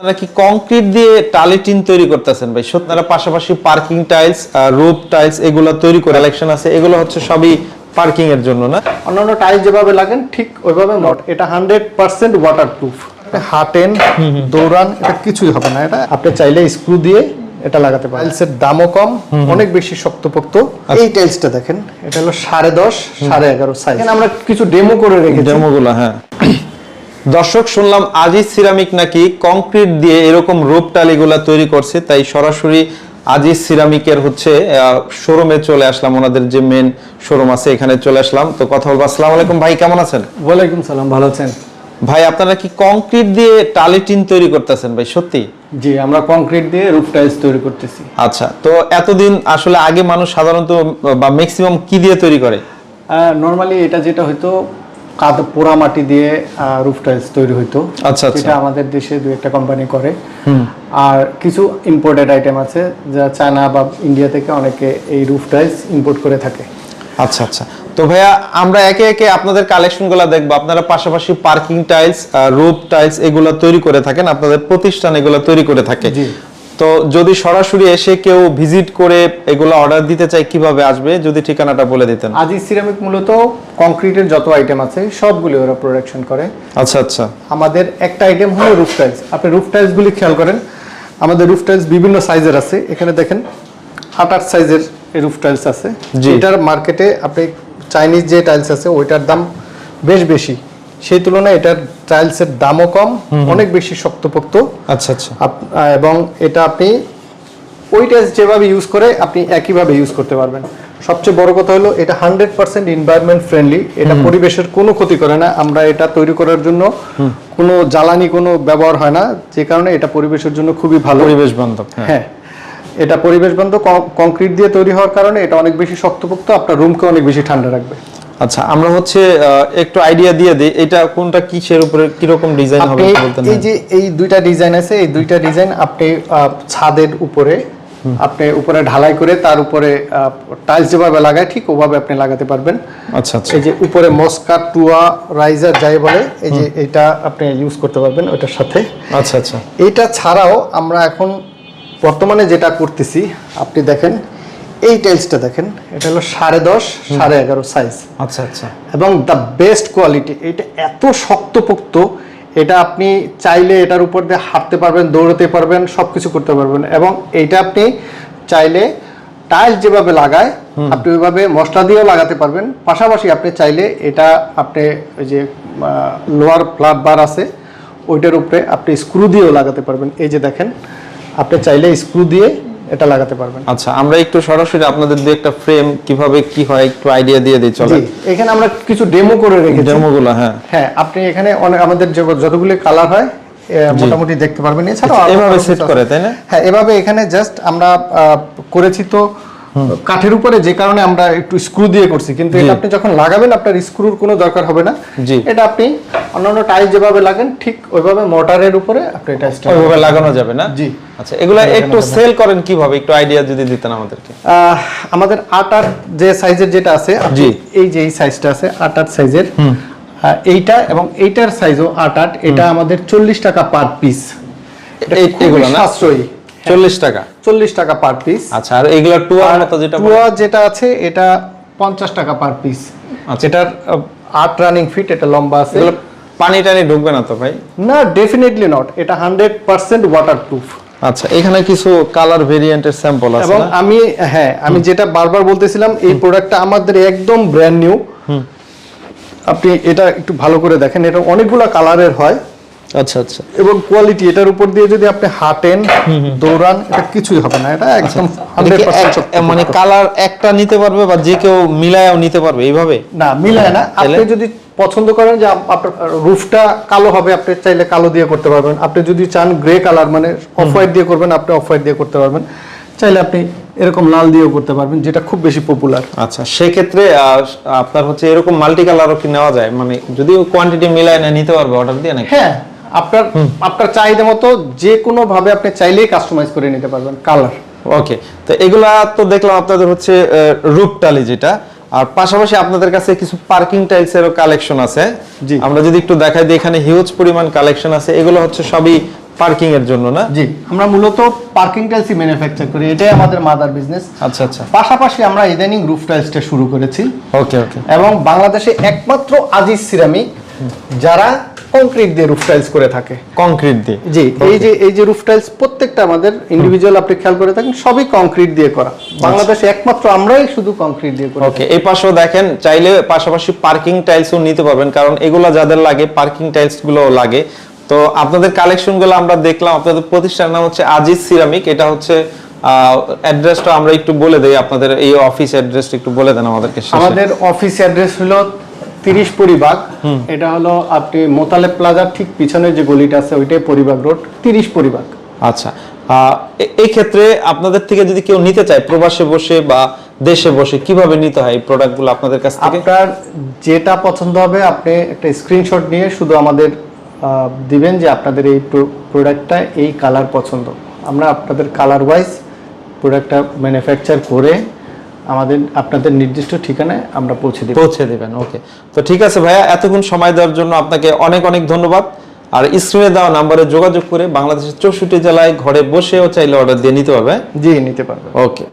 আপনারা কি কংক্রিট দিয়ে টালি টিন তৈরি করতেছেন ভাই? আপনারা পাশাপাশি পার্কিং টাইলস রুফ টাইলস এগুলো তৈরি করে কালেকশন আছে। এগুলো হচ্ছে সবই পার্কিং এর জন্য না? অন্যান্য টাইল যেভাবে লাগেন ঠিক ওইভাবে নট এটা হান্ড্রেড পার্সেন্ট ওয়াটার প্রুফ হাটেন দৌড়ান এটা কিছুই হবে না। এটা আপনি চাইলে স্ক্রু দিয়ে এটা লাগাতে পারেন। টাইলসের দামও কম অনেক বেশি শক্তপোক্ত। এই টাইলসটা দেখেন এটা হলো সাড়ে দশ সাড়ে এগারো সাইজ আমরা কিছু ডেমো করে রেখেছি। ডেমোগুলো হ্যাঁ। দর্শক শুনলাম আজিজ সিরামিক নাকি কংক্রিট দিয়ে এরকম রূপ টালিগুলা তৈরি করছে তাই সরাসরি আজিজ সিরামিকের হচ্ছে শোরুমে চলে আসলাম। ওনাদের যে মেন শোরুম আছে এখানে চলে আসলাম। তো কথা বলব। আসসালামু আলাইকুম ভাই কেমন আছেন? ওয়ালাইকুম সালাম ভালো আছেন? ভাই আপনারা কি কংক্রিট দিয়ে টালি টিন তৈরি করতেছেন ভাই সত্যি? জি আমরা কংক্রিট দিয়ে রুফ টাইলস তৈরি করতেছি। আচ্ছা তো এতদিন আসলে আগে মানুষ সাধারণত বা ম্যাক্সিমাম কি দিয়ে তৈরি করে? নর্মালি এটা যেটা হয়তো কাদ পোড়া মাটি দিয়ে রুফ টাইলস তৈরি হইতো। আচ্ছা, আচ্ছা। যেটা আমাদের দেশে দু একটা কোম্পানি করে। আর কিছু ইম্পোর্টেড আইটেম আছে যা চায়না বা ইন্ডিয়া থেকে অনেকে এই রুফ টাইলস ইম্পোর্ট করে থাকে। আচ্ছা আচ্ছা। তো ভাইয়া আমরা একে একে আপনাদের কালেকশনগুলো দেখব। আপনারা পাশাপাশি পার্কিং টাইলস রুফ টাইলস এগুলো তৈরি করে থাকেন। আপনাদের প্রতিষ্ঠান এগুলো তৈরি করে থাকে। জি। তো যদি সরাসরি এসে কেউ ভিজিট করে এগুলো অর্ডার দিতে চায় কীভাবে আসবে? যদি ঠিকানাটা বলে দিতেন। আজি সিরামিক মূলত কংক্রিটের যত আইটেম আছে সবগুলি ওরা প্রোডাকশন করে। আচ্ছা আচ্ছা। আমাদের একটা আইটেম হলো রুফ টাইলস আপনি রুফ টাইলসগুলি খেয়াল করেন। আমাদের রুফ টাইলস বিভিন্ন সাইজের আছে। এখানে দেখেন আট আট সাইজের রুফ টাইলস আছে। এটার মার্কেটে আপনি চাইনিজ যে টাইলস আছে ওইটার দাম বেশ বেশি। সেই তুলনায় এটার টাইলসের দামও কম অনেক বেশি শক্তপোক্ত। আচ্ছা আচ্ছা। এবং এটা আপনি ওই টাইলস যেভাবে ইউজ করে আপনি একইভাবে ইউজ করতে পারবেন। সবচেয়ে বড় কথা হলো এটা হান্ড্রেড পার্সেন্ট এনভায়রনমেন্ট ফ্রেন্ডলি এটা পরিবেশের কোনো ক্ষতি করে না। আমরা এটা তৈরি করার জন্য কোনো জ্বালানি কোনো ব্যবহার হয় না। যে কারণে এটা পরিবেশের জন্য খুবই ভালো। পরিবেশ বান্ধব হ্যাঁ। হ্যাঁ। এটা পরিবেশ বান্ধব কংক্রিট দিয়ে তৈরি হওয়ার কারণে এটা অনেক বেশি শক্তপোক্ত আপনার রুমকে অনেক বেশি ঠান্ডা রাখবে। আচ্ছা আমরা হচ্ছে একটু আইডিয়া দিয়ে দিই এটা কোনটা কিসের উপরে কীরকম ডিজাইন হবে বলতেন এই যে এই দুইটা ডিজাইন আছে এই দুইটা ডিজাইন আপনি ছাদের উপরে আপনি উপরে ঢালাই করে তার উপরে টাইলস যেভাবে লাগায় ঠিক ওভাবে আপনি লাগাতে পারবেন। আচ্ছা আচ্ছা। এই যে উপরে মস্কা টুয়া রাইজার যাই বলে এই যে এটা আপনি ইউজ করতে পারবেন ওইটার সাথে। আচ্ছা আচ্ছা। এটা ছাড়াও আমরা এখন বর্তমানে যেটা করতেছি আপনি দেখেন এই টাইলসটা দেখেন এটা হলো সাড়ে দশ সাড়ে এগারো সাইজ আচ্ছা আচ্ছা। এবং দ্য বেস্ট কোয়ালিটি এটা এত শক্তপোক্ত এটা আপনি চাইলে এটার উপর দিয়ে হাঁটতে পারবেন দৌড়াতে পারবেন সব কিছু করতে পারবেন। এবং এইটা আপনি চাইলে টাইলস যেভাবে লাগায় আপনি ওইভাবে মশলা দিয়েও লাগাতে পারবেন। পাশাপাশি আপনি চাইলে এটা আপনি ওই যে লোয়ার ফ্ল্যাট বার আছে ওইটার উপরে আপনি স্ক্রু দিয়েও লাগাতে পারবেন। এই যে দেখেন আপনি চাইলে স্ক্রু দিয়ে এটা লাগাতে পারবেন। আচ্ছা আমরা একটু সরাসরি আপনাদের দিয়ে একটা ফ্রেম কীভাবে কি হয় একটু আইডিয়া দিয়ে দিই চলেন। এখানে আমরা কিছু ডেমো করে রেখেছি। ডেমোগুলো হ্যাঁ। হ্যাঁ আপনি এখানে অনেক আমাদের যতগুলো কালার হয় মোটামুটি দেখতে পারবেন। এছাড়াও এভাবে সেট করে তাই না? হ্যাঁ এভাবে এখানে জাস্ট আমরা করেছি তো কাঠের উপরে যে কারণে আমরা একটু স্ক্রু দিয়ে করছি কিন্তু এটা আপনি যখন লাগাবেন আপনার স্ক্রুর কোনো দরকার হবে না। এটা আপনি অন্যান্য টাইল যেভাবে লাগেন ঠিক ওইভাবে মোটরের উপরে আপনি এটা ওইভাবে লাগানো যাবে না? জি। আচ্ছা এগুলো একটু সেল করেন কীভাবে? একটু আইডিয়া যদি দিতেন আমাদেরকে। আমাদের আট আট যে সাইজের যেটা আছে জি। এই যে এই সাইজটা আছে আট আট সাইজের এইটা এবং এইটার সাইজও আট আট এটা আমাদের চল্লিশ টাকা পার পিস এগুলো না? সাশ্রয়ী। চল্লিশ টাকা। চল্লিশ টাকা পার পিস আচ্ছা আর এগুলো টুয়ার মতো যেটা টুয়া যেটা আছে এটা পঞ্চাশ টাকা পার পিস আচ্ছা। এটার আট রানিং ফিট এটা লম্বা আছে। পানি টানি ঢুকবে না তো ভাই? না ডেফিনেটলি নট এটা হান্ড্রেড পার্সেন্ট ওয়াটার প্রুফ আচ্ছা এখানে কিছু কালার ভেরিয়েন্টের স্যাম্পল আছে এবং আমি হ্যাঁ আমি যেটা বারবার বলতেছিলাম এই প্রোডাক্টটা আমাদের একদম ব্র্যান্ড নিউ আপনি এটা একটু ভালো করে দেখেন। এটা অনেকগুলা কালারের হয়। আচ্ছা আচ্ছা। এবং কোয়ালিটি এটার উপর দিয়ে যদি আপনি হাঁটেন দৌড়ান এটা কিছুই হবে না এটা একদম পার্সেন্ট এক- মানে কালার একটা নিতে পারবে বা যে কেউ মিলায়ও নিতে পারবে এইভাবে? না মিলায় না। আপনি যদি পছন্দ করেন যে আপনার রুফটা কালো হবে আপনি চাইলে কালো দিয়ে করতে পারবেন। আপনি যদি চান গ্রে কালার মানে অফ হোয়াইট দিয়ে করবেন আপনি অফ হোয়াইট দিয়ে করতে পারবেন। চাইলে আপনি এরকম লাল দিয়েও করতে পারবেন যেটা খুব বেশি পপুলার আচ্ছা সেক্ষেত্রে আপনার হচ্ছে এরকম মাল্টি কালারও কি নেওয়া যায়? মানে যদি কোয়ান্টিটি মিলায় না নিতে পারবে অর্ডার দিয়ে নাকি? হ্যাঁ আপনার আপনার চাহিদা মতো যে কোনো ভাবে আপনি চাইলেই কাস্টমাইজ করে নিতে পারবেন কালার ওকে তো এগুলা তো দেখলাম আপনাদের হচ্ছে রূপ টালি যেটা। আর পাশাপাশি আপনাদের কাছে কিছু পার্কিং টাইলস এরও কালেকশন আছে। জি। আমরা যদি একটু দেখাই দিই এখানে হিউজ পরিমাণ কালেকশন আছে। এগুলো হচ্ছে সবই পার্কিং এর জন্য না? জি আমরা মূলত পার্কিং টাইলসই ম্যানুফ্যাকচার করি। এটাই আমাদের মাদার বিজনেস আচ্ছা আচ্ছা। পাশাপাশি আমরা ইদানিং রুফ টাইলসটা শুরু করেছি। ওকে ওকে। এবং বাংলাদেশে একমাত্র আজিজ সিরামিক যারা কংক্রিট দিয়ে রুফ টাইলস করে থাকে। কংক্রিট দিয়ে? জি এই যে এই যে রুফ টাইলস প্রত্যেকটা আমাদের ইন্ডিভিজুয়াল আপনি খেয়াল করে থাকেন সবই কংক্রিট দিয়ে করা। বাংলাদেশে একমাত্র আমরাই শুধু কংক্রিট দিয়ে করি। ওকে এই পাশেও দেখেন চাইলে পাশাপাশি পার্কিং টাইলসও নিতে পারবেন কারণ এগুলো যাদের লাগে পার্কিং টাইলসগুলো লাগে। তো আপনাদের কালেকশনগুলো আমরা দেখলাম আপনাদের প্রতিষ্ঠানের নাম হচ্ছে আজিজ সিরামিক। এটা হচ্ছে অ্যাড্রেসটা আমরা একটু বলে দেই আপনাদের এই অফিস অ্যাড্রেসটা একটু বলে দেন আমাদেরকে। আমাদের অফিস অ্যাড্রেস হলো তিরিশ পরিবাগ এটা হলো আপনি মোতালেব প্লাজার ঠিক পিছনে যে গলিটা আছে ওইটাই পরিবাগ রোড তিরিশ পরিবাগ আচ্ছা। এই ক্ষেত্রে আপনাদের থেকে যদি কেউ নিতে চায় প্রবাসে বসে বা দেশে বসে কীভাবে নিতে হয় এই প্রোডাক্টগুলো আপনাদের কাছ থেকে? আপনার যেটা পছন্দ হবে আপনি একটা স্ক্রিনশট নিয়ে শুধু আমাদের দিবেন যে আপনাদের এই প্রোডাক্টটা এই কালার পছন্দ। আমরা আপনাদের কালার ওয়াইজ প্রোডাক্টটা ম্যানুফ্যাকচার করে আমাদের আপনাদের নির্দিষ্ট ঠিকানায় আমরা পৌঁছে দিই পৌঁছে দেবেন ওকে তো ঠিক আছে ভাইয়া এতক্ষণ সময় দেওয়ার জন্য আপনাকে অনেক অনেক ধন্যবাদ। আর স্ক্রিনে দেওয়া নাম্বারে যোগাযোগ করে বাংলাদেশের চৌষট্টি জেলায় ঘরে বসেও চাইলে অর্ডার দিয়ে নিতে পারবে। জি নিতে পারবে। ওকে